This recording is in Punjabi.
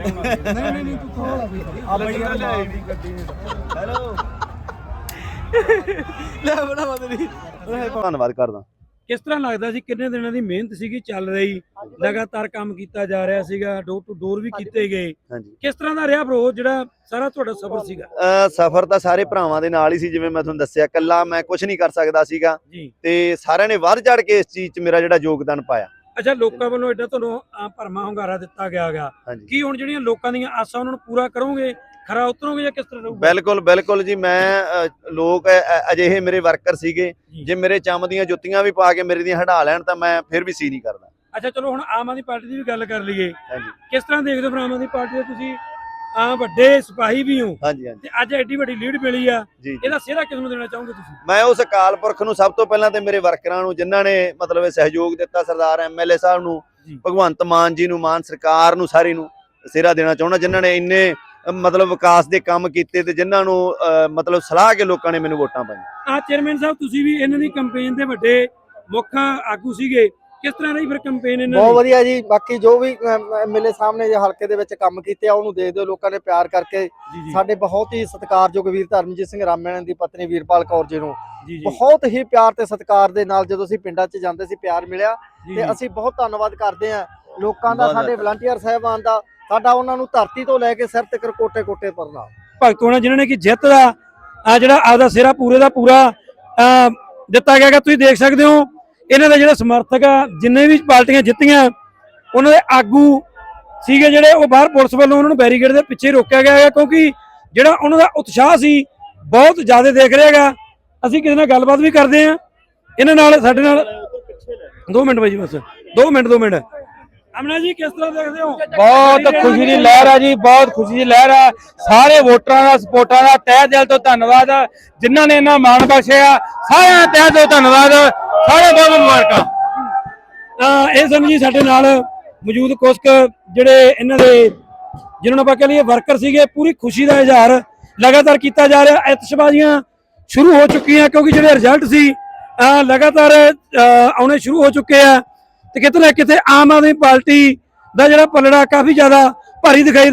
ਨਹੀਂ ਨਹੀਂ ਨਹੀਂ ਤੂੰ ਥੋੜਾ ਵੀ ਆ ਬਈ ਯਾਰ ਮਾਲ ਦੀ ਗੱਡੀ ਹੈਲੋ ਲੈ ਬੜਾ ਮਦਰੀ ਧੰਨਵਾਦ ਕਰਦਾ। ਕਿਸ ਤਰ੍ਹਾਂ ਲੱਗਦਾ ਸੀ? ਕਿੰਨੇ ਦਿਨਾਂ ਦੀ ਮਿਹਨਤ ਸੀਗੀ ਚੱਲ ਰਹੀ? ਲਗਾਤਾਰ ਕੰਮ ਕੀਤਾ ਜਾ ਰਿਹਾ ਸੀਗਾ ਡੋਰ ਟੂ ਡੋਰ ਵੀ ਕੀਤੇ ਗਏ। ਕਿਸ ਤਰ੍ਹਾਂ ਦਾ ਰਿਹਾ ਬ్రో ਜਿਹੜਾ ਸਾਰਾ ਤੁਹਾਡਾ ਸਫ਼ਰ ਸੀਗਾ? ਸਫ਼ਰ ਤਾਂ ਸਾਰੇ ਭਰਾਵਾਂ ਦੇ ਨਾਲ ਹੀ ਸੀ ਜਿਵੇਂ ਮੈਂ ਤੁਹਾਨੂੰ ਦੱਸਿਆ ਕੱਲਾ ਮੈਂ ਕੁਝ ਨਹੀਂ ਕਰ ਸਕਦਾ ਸੀਗਾ। ਤੇ ਸਾਰਿਆਂ ਨੇ ਵੱਧ ਚੜ ਕੇ ਇਸ ਚੀਜ਼ 'ਚ ਮੇਰਾ ਜਿਹੜਾ ਯੋਗਦਾਨ ਪਾਇਆ। ਅੱਛਾ ਲੋਕਾਂ ਵੱਲੋਂ ਐਡਾ ਤੁਹਾਨੂੰ ਅਹ, ਭਰਮਾ ਹੁੰਗਾਰਾ ਦਿੱਤਾ ਗਿਆਗਾ ਹਾਂਜੀ। ਕੀ ਹੁਣ ਜਿਹੜੀਆਂ ਲੋਕਾਂ ਦੀਆਂ ਆਸਾਂ ਉਹਨਾਂ ਨੂੰ ਪੂਰਾ ਕਰੋਗੇ? ਖਰਾ ਉਤਰੋਗੇ ਜਾਂ ਕਿਸ ਤਰ੍ਹਾਂ ਰਹੂਗਾ? ਬਿਲਕੁਲ ਬਿਲਕੁਲ ਜੀ ਮੈਂ ਅ, ਲੋਕ ਅ, ਅ, ਅਜਿਹੇ ਮੇਰੇ ਵਰਕਰ ਸੀਗੇ ਜੀ। ਜੇ ਮੇਰੇ ਚੰਮ ਦੀਆਂ ਜੁੱਤੀਆਂ ਵੀ ਪਾ ਕੇ ਮੇਰੇ ਦੀਆਂ ਹਟਾ ਲੈਣ ਤਾਂ ਮੈਂ ਫਿਰ ਵੀ ਸੀ ਨਹੀਂ ਕਰਦਾ। ਅੱਛਾ ਚਲੋ ਹੁਣ ਆਮ ਆਦਮੀ ਪਾਰਟੀ ਦੀ ਵੀ ਗੱਲ ਕਰ ਲਈਏ। ਹਾਂਜੀ। ਕਿਸ ਤਰ੍ਹਾਂ ਦੇਖਦੇ ਹੋ ਫਿਰ ਆਮ ਆਦਮੀ ਪਾਰਟੀ ਦੇ ਤੁਸੀਂ? ਆ ਵੱਡੇ ਸਿਪਾਹੀ ਵੀ ਹੋ। ਹਾਂਜੀ ਹਾਂਜੀ। ਤੇ ਅੱਜ ਐਡੀ ਵੱਡੀ ਲੀਡ ਮਿਲੀ ਆ। ਜੀ ਜੀ। ਇਹਦਾ ਸਿਹਰਾ ਕਿਸ ਨੂੰ ਦੇਣਾ ਚਾਹੋਗੇ ਤੁਸੀਂ? ਮੈਂ ਉਸ ਅਕਾਲ ਪੁਰਖ ਨੂੰ ਸਭ ਤੋਂ ਪਹਿਲਾਂ ਤੇ ਮੇਰੇ ਵਰਕਰਾਂ ਨੂੰ ਜਿਨ੍ਹਾਂ ਨੇ ਮਤਲਬ ਇਹ ਸਹਿਯੋਗ ਦਿੱਤਾ ਸਰਦਾਰ ਐਮਐਲਏ ਸਾਹਿਬ ਨੂੰ ਜੀ। ਭਗਵੰਤ ਮਾਨ ਜੀ ਨੂੰ ਮਾਨ ਸਰਕਾਰ ਨੂੰ ਸਾਰੀ ਨੂੰ ਸਿਹਰਾ ਦੇਣਾ ਚਾਹੁੰਦਾ ਜਿਨ੍ਹਾਂ ਨੇ ਇੰਨੇ ਅ, ਮਤਲਬ ਵਿਕਾਸ ਦੇ ਕੰਮ ਕੀਤੇ ਤੇ ਜਿਨ੍ਹਾਂ ਨੂੰ ਅ, ਮਤਲਬ ਸਲਾਹ ਕੇ ਲੋਕਾਂ ਨੇ ਮੈਨੂੰ ਵੋਟਾਂ ਪਾਈਆਂ। ਆ ਚੇਅਰਮੈਨ ਸਾਹਿਬ ਤੁਸੀਂ ਵੀ ਇਹਨਾਂ ਦੀ ਕੈਂਪੇਨ ਦੇ ਵੱਡੇ ਮੁੱਖ ਆਗੂ ਸੀਗੇ। ਕਿਸ ਤਰ੍ਹਾਂ ਰਹੀ ਫਿਰ ਕੈਂਪੇਨ ਇਹਨਾਂ ਬਹੁਤ ਦੀ? ਵਧੀਆ ਜੀ ਬਾਕੀ ਜੋ ਵੀ ਐਮਐਲਏ ਸਾਹਮਣੇ ਜੇ ਹਲਕੇ ਦੇ ਵਿੱਚ ਕੰਮ ਕੀਤੇ ਆ ਉਹਨੂੰ ਦੇਖਦੇ ਹੋ ਲੋਕਾਂ ਨੇ ਪਿਆਰ ਕਰਕੇ। ਜੀ ਜੀ। ਸਾਡੇ ਬਹੁਤ ਹੀ ਸਤਿਕਾਰਯੋਗ ਵੀਰ ਧਰਮਜੀਤ ਸਿੰਘ ਰਾਮੈਣ ਦੀ ਪਤਨੀ ਵੀਰਪਾਲ ਕੌਰ ਜੀ ਨੂੰ। ਜੀ ਜੀ। ਬਹੁਤ ਹੀ ਪਿਆਰ ਤੇ ਸਤਿਕਾਰ ਦੇ ਨਾਲ ਜਦੋਂ ਅਸੀਂ ਪਿੰਡਾਂ 'ਚ ਜਾਂਦੇ ਸੀ ਪਿਆਰ ਮਿਲਿਆ। ਜੀ, ਤੇ ਜੀ। ਅਸੀਂ ਬਹੁਤ ਧੰਨਵਾਦ ਕਰਦੇ ਹਾਂ ਲੋਕਾਂ ਦਾ ਸਾਡੇ। ਵਲੰਟੀਅਰ ਸਾਹਿਬਾਨ ਦਾ ਸਾਡਾ ਉਹਨਾਂ ਨੂੰ ਧਰਤੀ ਤੋਂ ਲੈ ਕੇ ਸਿਰ ਤੱਕ ਕੋਟੇ ਕੋਟੇ ਪਰਨਾ ਭਗਤ ਹੋਣਾ ਜਿਨ੍ਹਾਂ ਨੇ ਕਿ ਜਿੱਤ ਦਾ ਆ ਜਿਹੜਾ ਆਪਦਾ ਸਿਹਰਾ ਪੂਰੇ ਦਾ ਪੂਰਾ ਅਹ, ਦਿੱਤਾ ਗਿਆ ਤੁਸੀਂ ਦੇਖ ਸਕਦੇ ਹੋ। ਇਹਨਾਂ ਦੇ ਜਿਹੜੇ ਸਮਰਥਕ ਆ, ਜਿੰਨੇ ਵੀ ਪਾਰਟੀਆਂ ਜਿੱਤੀਆਂ, ਉਹਨਾਂ ਦੇ ਆਗੂ ਸੀਗੇ ਜਿਹੜੇ, ਉਹ ਬਾਹਰ ਪੁਲਿਸ ਵੱਲੋਂ ਉਹਨਾਂ ਨੂੰ ਬੈਰੀਕੇਡ ਦੇ ਪਿੱਛੇ ਰੋਕਿਆ ਗਿਆ ਹੈ ਕਿਉਂਕਿ ਜਿਹੜਾ ਉਹਨਾਂ ਦਾ ਉਤਸ਼ਾਹ ਸੀ, ਬਹੁਤ ਜ਼ਿਆਦਾ ਦੇਖ ਰਿਹਾ ਅਸੀਂ ਕਿਸੇ ਨਾਲ ਗੱਲਬਾਤ ਵੀ ਕਰਦੇ ਆ ਇਹਨਾਂ ਨਾਲ, ਸਾਡੇ ਨਾਲ 2 ਮਿੰਟ ਬਾਈ ਜੀ ਬਸ। 2 ਮਿੰਟ 2 ਮਿੰਟ। ਅਮਨਾ ਜੀ, ਕਿਸ ਤਰ੍ਹਾਂ ਦੇਖਦੇ ਹੋ? ਬਹੁਤ ਖੁਸ਼ੀ ਦੀ ਲਹਿਰ ਆ ਜੀ, ਬਹੁਤ ਖੁਸ਼ੀ ਦੀ ਲਹਿਰ ਆ। ਸਾਰੇ ਵੋਟਰਾਂ ਦਾ, ਸਪੋਰਟਰਾਂ ਦਾ ਤਹਿ ਦਿਲ ਤੋਂ ਧੰਨਵਾਦ ਆ। ਜਿਨ੍ਹਾਂ ਨੇ ਇਹਨਾਂ ਮਾਣ ਬਖਸ਼ਿਆ, ਸਾਰਿਆਂ ਦਾ ਤਹਿ ਤੋਂ ਧੰਨਵਾਦ। ਸਾਰੇ ਬਹੁਤ ਮੁਬਾਰਕਾਂ। ਤਾਂ ਇਹ ਸਨ ਸਾਡੇ ਨਾਲ ਮੌਜੂਦ ਕੁਝ ਜਿਹੜੇ ਇਹਨਾਂ ਦੇ, ਜਿਹਨਾਂ ਨੂੰ ਆਪਾਂ ਕਹ ਲਈਏ ਵਰਕਰ ਸੀਗੇ, ਪੂਰੀ ਖੁਸ਼ੀ ਦਾ ਇਜ਼ਹਾਰ ਲਗਾਤਾਰ ਕੀਤਾ ਜਾ ਰਿਹਾ। ਐਤਸ਼ਬਾਜ਼ੀਆਂ ਸ਼ੁਰੂ ਹੋ ਚੁੱਕੀਆਂ ਕਿਉਂਕਿ ਜਿਹੜੇ ਰਿਜ਼ਲਟ ਸੀ ਲਗਾਤਾਰ, ਅਹ ਆਉਣੇ ਸ਼ੁਰੂ ਹੋ ਚੁੱਕੇ ਆ। ਤੇ ਕਿਤੇ ਨਾ ਕਿਤੇ ਆਮ ਆਦਮੀ ਪਾਰਟੀ ਦਾ ਜਿਹੜਾ ਪਲੜਾ ਕਾਫੀ ਜ਼ਿਆਦਾ ਭਾਰੀ ਦਿਖਾਈ ਦੇ